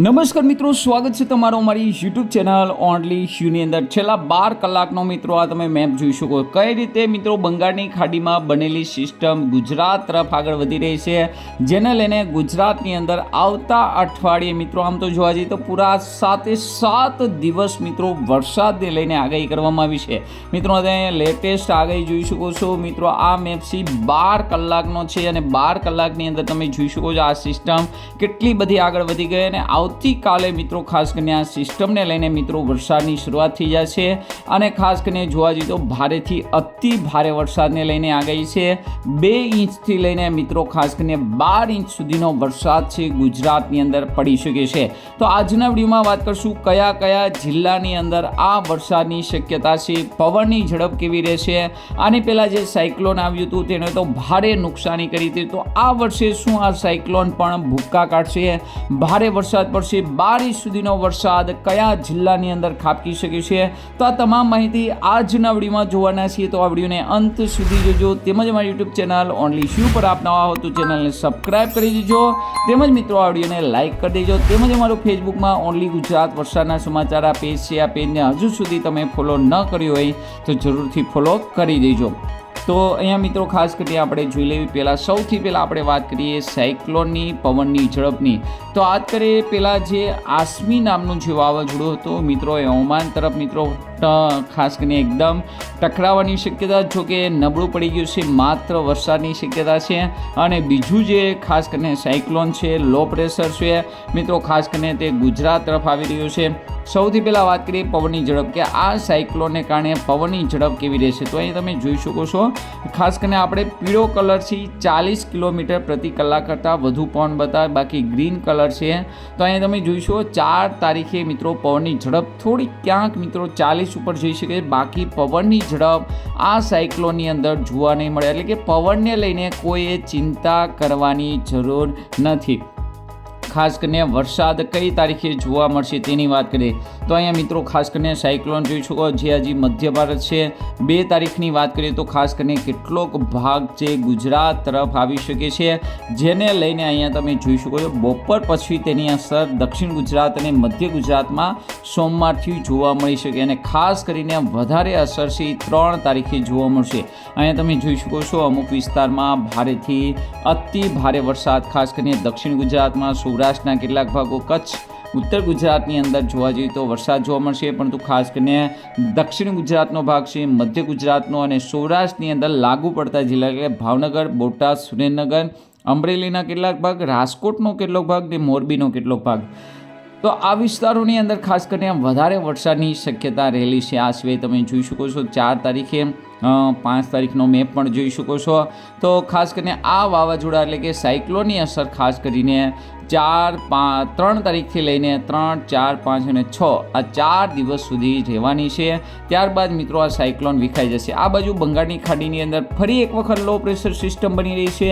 નમસ્કાર મિત્રો, સ્વાગત છે તમારો અમારી યુટ્યુબ ચેનલ ઓનલી શ્યુની અંદર. છેલ્લા બાર કલાકનો મિત્રો આ તમે મેપ જોઈ શકો. કઈ રીતે મિત્રો બંગાળની ખાડીમાં બનેલી સિસ્ટમ ગુજરાત તરફ આગળ વધી રહી છે, જેને લઈને ગુજરાતની અંદર આવતા અઠવાડિયે મિત્રો આમ તો જોવા જઈએ તો પૂરા સાતે સાત દિવસ મિત્રો વરસાદને લઈને આગાહી કરવામાં આવી છે. મિત્રો તમે લેટેસ્ટ આગાહી જોઈ શકો છો. મિત્રો આ મેપસી બાર કલાકનો છે અને બાર કલાકની અંદર તમે જોઈ શકો છો આ સિસ્ટમ કેટલી બધી આગળ વધી ગઈ અને આવતીકાલે મિત્રો ખાસ કરીને આ સિસ્ટમને લઈને મિત્રો વરસાદની શરૂઆત થઈ જશે અને ખાસ કરીને જોવા જઈએ તો ભારેથી અતિ ભારે વરસાદને લઈને આગાહી છે. બે ઇંચથી લઈને મિત્રો ખાસ કરીને બાર ઇંચ સુધીનો વરસાદ છે ગુજરાતની અંદર પડી શકે છે. તો આજના વિડીયોમાં વાત કરશું કયા કયા જિલ્લાની અંદર આ વરસાદની શક્યતા છે, પવનની ઝડપ કેવી રહેશે આની પહેલાં જે સાયક્લોન આવ્યું હતું તેણે તો ભારે નુકસાની કરી હતી. તો આ વર્ષે શું આ સાયક્લોન પણ ભૂક્કા કાઢશે? ભારે વરસાદ પડશે બારીસ સુધીનો વરસાદ કયા જિલ્લાની અંદર ખાબકી શકે છે? તો આ તમામ માહિતી આજના વિડીયોમાં જોવાના છીએ. તો આ વિડીયોને અંત સુધી જોજો. તેમજ મારી યુટ્યુબ ચેનલ ઓનલી શ્યુ પર આપ નવા હો તો ચેનલને સબસ્ક્રાઈબ કરી દેજો. તેમજ મિત્રો, આ વિડીયોને લાઇક કરી દેજો. તેમજ અમારું ફેસબુકમાં ઓનલી ગુજરાત વરસાદના સમાચાર આ પેજ છે. આ પેજને હજુ સુધી તમે ફોલો ન કર્યો હોય તો જરૂરથી ફોલો કરી દેજો. તો અહીંયા મિત્રો ખાસ કરીને આપણે જોઈ લેવી પહેલાં સૌથી પહેલાં આપણે વાત કરીએ સાયક્લોનની, પવનની, ઝડપની. તો વાત કરીએ પહેલાં જે આસમી નામનું જે વાવાઝોડું હતું, મિત્રો એ હવામાન તરફ મિત્રો ખાસ કરીને એકદમ ટકરાવાની શક્યતા, જો કે નબળું પડી ગયું છે, માત્ર વરસાદની શક્યતા છે. અને બીજું જે ખાસ કરીને સાયક્લોન છે, લો પ્રેશર છે. મિત્રો ખાસ કરીને તે ગુજરાત તરફ આવી રહ્યું છે. સૌથી પહેલાં વાત કરીએ પવનની ઝડપ કે આ સાયક્લોનને કારણે પવનની ઝડપ કેવી રહેશે? તો અહીં તમે જોઈ શકો છો, ખાસ કરીને આપણે પીળો કલર છે ચાલીસ કિલોમીટર પ્રતિ કલાક કરતાં વધુ પવન બતાવે, બાકી ગ્રીન કલર છે. તો અહીં તમે જોઈશો ચાર તારીખે મિત્રો પવનની ઝડપ થોડી ક્યાંક મિત્રો ચાલીસ ઉપર જઈ શકે છે. બાકી પવનની ઝડપ આ સાયક્લોનની અંદર જોવા નહીં મળે. એટલે કે પવનને લઈને કોઈએ ચિંતા કરવાની જરૂર નથી. ખાસ કરીને વરસાદ કઈ તારીખે જોવા મળશે તેની વાત કરીએ તો અહીંયા મિત્રો ખાસ કરીને સાયક્લોન જોઈ શકો જે હજી મધ્ય ભારત છે. બે તારીખની વાત કરીએ તો ખાસ કરીને કેટલોક ભાગ છે ગુજરાત તરફ આવી શકે છે, જેને લઈને અહીંયા તમે જોઈ શકો છો, બપોર પછી તેની અસર દક્ષિણ ગુજરાત અને મધ્ય ગુજરાતમાં સોમવારથી જોવા મળી શકે અને ખાસ કરીને વધારે અસર છે ત્રણ તારીખે જોવા મળશે. અહીંયા તમે જોઈ શકો છો, અમુક વિસ્તારમાં ભારેથી અતિ ભારે વરસાદ, ખાસ કરીને દક્ષિણ ગુજરાતમાં સૌરાષ્ટ્રના કેટલાક ભાગો કચ્છ, ઉત્તર ગુજરાતની અંદર જોવા જઈએ તો વરસાદ જોવા મળશે, પરંતુ ખાસ કરીને દક્ષિણ ગુજરાતનો ભાગ છે, મધ્ય ગુજરાતનો અને સૌરાષ્ટ્રની અંદર લાગુ પડતા જિલ્લા એટલે ભાવનગર, બોટાદ, સુરેન્દ્રનગર, અમરેલીના કેટલાક ભાગ, રાજકોટનો કેટલોક ભાગ ને મોરબીનો કેટલોક ભાગ. તો આ વિસ્તારોની અંદર ખાસ કરીને વધારે વરસાદની શક્યતા રહેલી છે. આ સિવાય તમે જોઈ શકો છો, ચાર તારીખે પાંચ તારીખનો મેપ પણ જોઈ શકો છો. તો ખાસ કરીને આ વાવાઝોડા એટલે કે સાયક્લોનની અસર ખાસ કરીને ચાર પાંચ ત્રણ તારીખથી લઈને ત્રણ, ચાર, પાંચ અને છ આ ચાર દિવસ સુધી રહેવાની છે. ત્યારબાદ મિત્રો આ સાયક્લોન વિખાઈ જશે. આ બાજુ બંગાળની ખાડીની અંદર ફરી એક વખત લો પ્રેશર સિસ્ટમ બની રહી છે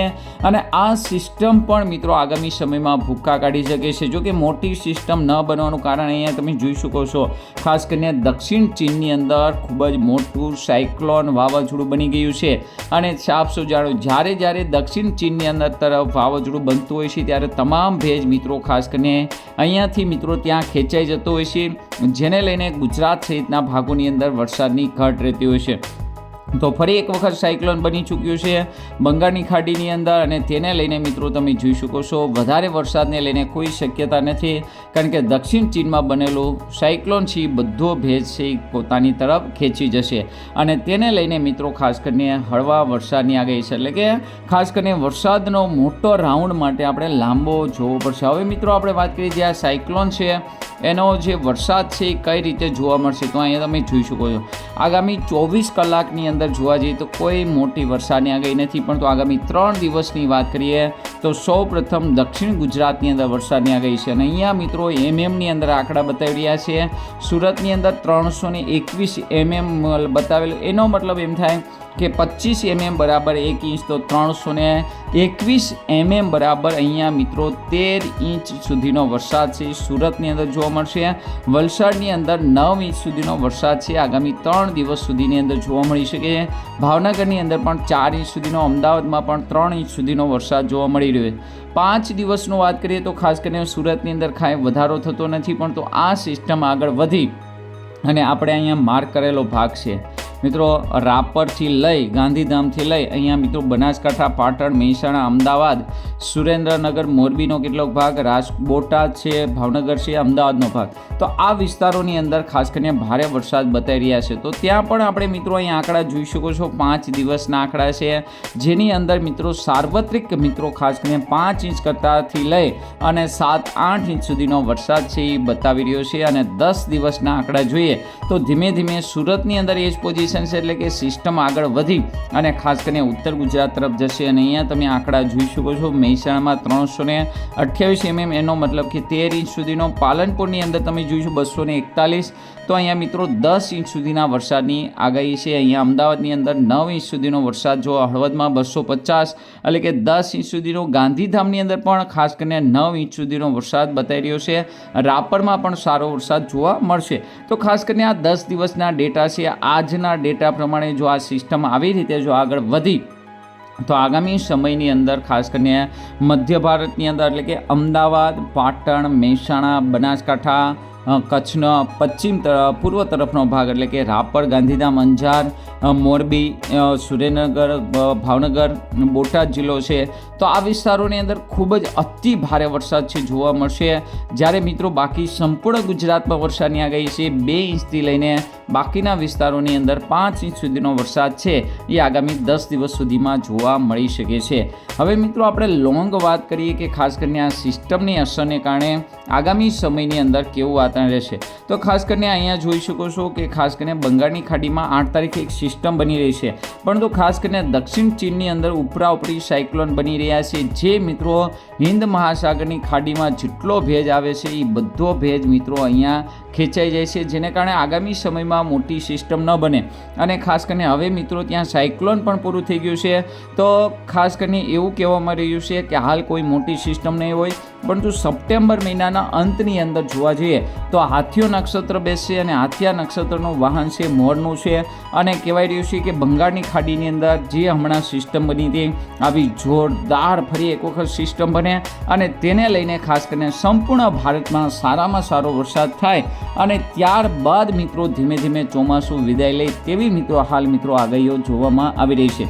અને આ સિસ્ટમ પણ મિત્રો આગામી સમયમાં ભૂક્કા કાઢી શકે છે. જો કે મોટી સિસ્ટમ ન બનવાનું કારણ અહીંયા તમે જોઈ શકો છો. ખાસ કરીને દક્ષિણ ચીનની અંદર ખૂબ જ મોટું સાયક્લોન વાવાઝોડું બની ગયું છે અને સાફ શું જ્યારે જ્યારે દક્ષિણ ચીનની અંદર તરફ વાવાઝોડું બનતું હોય છે ત્યારે તમામ ભેજ મિત્રો, ખાસ કરીને અહીંયાથી મિત્રો ત્યાં ખેંચાઈ જતો હોય છે, જેને લઈને ગુજરાત સહિતના ભાગોની અંદર વરસાદની ઘટ રહેતી હોય છે. તો ફરી એક વખત સાયક્લોન બની ચૂક્યું છે બંગાળની ખાડીની અંદર અને તેને લઈને મિત્રો તમે જોઈ શકો છો, વધારે વરસાદને લઈને કોઈ શક્યતા નથી કારણ કે દક્ષિણ ચીનમાં બનેલું સાયક્લોન છે બધો ભેજ છે પોતાની તરફ ખેંચી જશે અને તેને લઈને મિત્રો ખાસ કરીને હળવા વરસાદની આગાહી છે. એટલે કે ખાસ કરીને વરસાદનો મોટો રાઉન્ડ માટે આપણે લાંબો જોવો પડશે. હવે મિત્રો આપણે વાત કરીએ જે આ સાયક્લોન છે, એનો જે વરસાદ છે એ કઈ રીતે જોવા મળશે તો અહીંયા તમે જોઈ શકો છો. આગામી ચોવીસ કલાકની અંદર જોવા જઈએ તો કોઈ મોટી વરસાદની આગાહી નથી પણ તો આગામી ત્રણ દિવસની વાત કરીએ તો સૌ પ્રથમ દક્ષિણ ગુજરાતની અંદર વરસાદની આગાહી છે અને અહીંયા મિત્રો એમએમની અંદર આંકડા બતાવી રહ્યા છે. સુરતની અંદર ત્રણસો ને એકવીસ એમએમ બતાવેલું. એનો મતલબ એમ થાય કે પચીસ એમએમ બરાબર એક ઇંચ, તો ત્રણસો ને એકવીસ એમએમ બરાબર અહીંયા મિત્રો તેર ઇંચ સુધીનો વરસાદ છે. સુરતની અંદર જોવા મળશે, વલસાડની અંદર નવ ઇંચ સુધીનો વરસાદ છે. આગામી ત્રણ દિવસ સુધીની અંદર જોવા મળી શકે ભાવનગરની અંદર પણ ચાર ઇંચ સુધીનો, અમદાવાદમાં પણ ત્રણ ઇંચ સુધીનો વરસાદ જોવા મળી થઈ રહ્યો છે. પાંચ દિવસનો વાત કરીએ તો ખાસ કરીને સુરતની અંદર ખાય વધારો થતો નથી, પણ તો આ સિસ્ટમ આગળ વધી અને આપણે અહીંયા માર્ક કરેલો ભાગ છે. મિત્રો, રાપરથી લઈ, ગાંધીધામથી લઈ, અહીંયા મિત્રો બનાસકાંઠા, પાટણ, મહેસાણા, અમદાવાદ, સુરેન્દ્રનગર, મોરબીનો કેટલોક ભાગ, રાજ, બોટાદ છે, ભાવનગર છે, અમદાવાદનો ભાગ. તો આ વિસ્તારોની અંદર ખાસ કરીને ભારે વરસાદ બતાવી રહ્યા છે. તો ત્યાં પણ આપણે મિત્રો અહીં આંકડા જોઈ શકો છો. પાંચ દિવસના આંકડા છે. જેની અંદર મિત્રો સાર્વત્રિક મિત્રો ખાસ કરીને પાંચ ઇંચ કરતાંથી લઈ અને સાત, આઠ ઇંચ સુધીનો વરસાદ છે એ બતાવી રહ્યો છે. અને દસ દિવસના આંકડા જોઈએ તો ધીમે ધીમે સુરતની અંદર એ જ પોઝિશન છે એટલે કે સિસ્ટમ આગળ વધી અને ખાસ કરીને ઉત્તર ગુજરાત તરફ જશે અને અહીંયા તમે આંકડા જોઈ શકો છો. મહેસાણામાં ત્રણસો ને અઠ્યાવીસ એમએમ એનો મતલબ કે તેર ઇંચ સુધીનો. પાલનપુરની અંદર તમે જોઈશું બસો ને એકતાલીસ. તો અહીંયા મિત્રો દસ ઇંચ સુધીના વરસાદની આગાહી છે. અહીંયા અમદાવાદની અંદર નવ ઇંચ સુધીનો વરસાદ જો હળવદમાં બસો પચાસ એટલે કે દસ ઇંચ સુધીનો. ગાંધીધામની અંદર પણ ખાસ કરીને નવ ઇંચ સુધીનો વરસાદ બતાવી રહ્યો છે. રાપરમાં પણ સારો વરસાદ જોવા મળશે. તો ખાસ કરીને આ દસ દિવસના ડેટા છે. આજના ડેટા પ્રમાણે જો આ સિસ્ટમ આવી રીતે જો આગળ વધી, તો આગામી સમયની અંદર ખાસ કરીને મધ્ય ભારતની અંદર એટલે કે અમદાવાદ, પાટણ, મહેસાણા, બનાસકાંઠા કચ્છનો પશ્ચિમ પૂર્વ તરફનો ભાગ એટલે કે રાપર, ગાંધીધામ, અંજાર મોરબી સુરેન્દ્રનગર ભાવનગર, બોટાદ જિલ્લો છે. તો આ વિસ્તારોની અંદર ખૂબ જ અતિ ભારે વરસાદ છે જોવા મળશે. જ્યારે મિત્રો બાકી સંપૂર્ણ ગુજરાતમાં વરસાદની આગાહી છે, બે ઇંચથી લઈને બાકીના વિસ્તારોની અંદર પાંચ ઇંચ સુધીનો વરસાદ છે. એ આગામી દસ દિવસ સુધીમાં જોવા મળી શકે છે. હવે મિત્રો આપણે લોંગ વાત કરીએ કે ખાસ કરીને આ સિસ્ટમની અસરને કારણે આગામી સમયની અંદર કેવું વાતાવરણ રહેશે તો ખાસ કરીને અહીંયા જોઈ શકો છો કે ખાસ કરીને બંગાળની ખાડીમાં આઠ તારીખે એક સિસ્ટમ બની રહી છે. પરંતુ ખાસ કરીને દક્ષિણ ચીનની અંદર ઉપરા ઉપરી સાયક્લોન બની રહ્યા છે. જે મિત્રો હિન્દ મહાસાગરની ખાડીમાં જેટલો ભેજ આવે છે એ બધો ભેજ મિત્રો અહીંયા ખેંચાઈ જાય છે, જેને કારણે આગામી સમયમાં મોટી સિસ્ટમ ન બને. અને ખાસ કરીને હવે મિત્રો ત્યાં સાયક્લોન પણ પૂરું થઈ ગયું છે. તો ખાસ કરીને એવું કહેવામાં રહ્યું છે કે હાલ કોઈ મોટી સિસ્ટમ નહીં હોય, પરંતુ સપ્ટેમ્બર મહિનાના અંતની અંદર જોવા જઈએ તો હાથીઓ નક્ષત્ર બેસશે અને હાથિયા નક્ષત્રનું વાહન છે, મોરનું છે. અને કહેવાય રહ્યું છે કે બંગાળની ખાડીની અંદર જે હમણાં સિસ્ટમ બની હતી, આવી જોરદાર ફરી એક વખત સિસ્ટમ બને. અને તેને લઈને ખાસ કરીને સંપૂર્ણ ભારતમાં સારામાં સારો વરસાદ થાય અને ત્યારબાદ મિત્રો ધીમે ધીમે ચોમાસું વિદાય લે તેવી મિત્રો હાલ મિત્રો આગાહીઓ જોવામાં આવી રહી છે.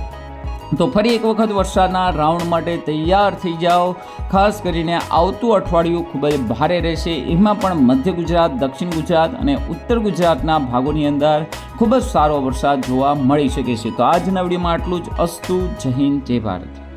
તો ફરી એક વખત વરસાદના રાઉન્ડ માટે તૈયાર થઈ જાઓ. ખાસ કરીને આવતું અઠવાડિયું ખૂબ જ ભારે રહેશે. એમાં પણ મધ્ય ગુજરાત, દક્ષિણ ગુજરાત અને ઉત્તર ગુજરાતના ભાગોની અંદર ખૂબ જ સારો વરસાદ જોવા મળી શકે છે. તો આજના વિડીયોમાં આટલું જ. અસ્તુ, જય હિન્દ, જય ભારત.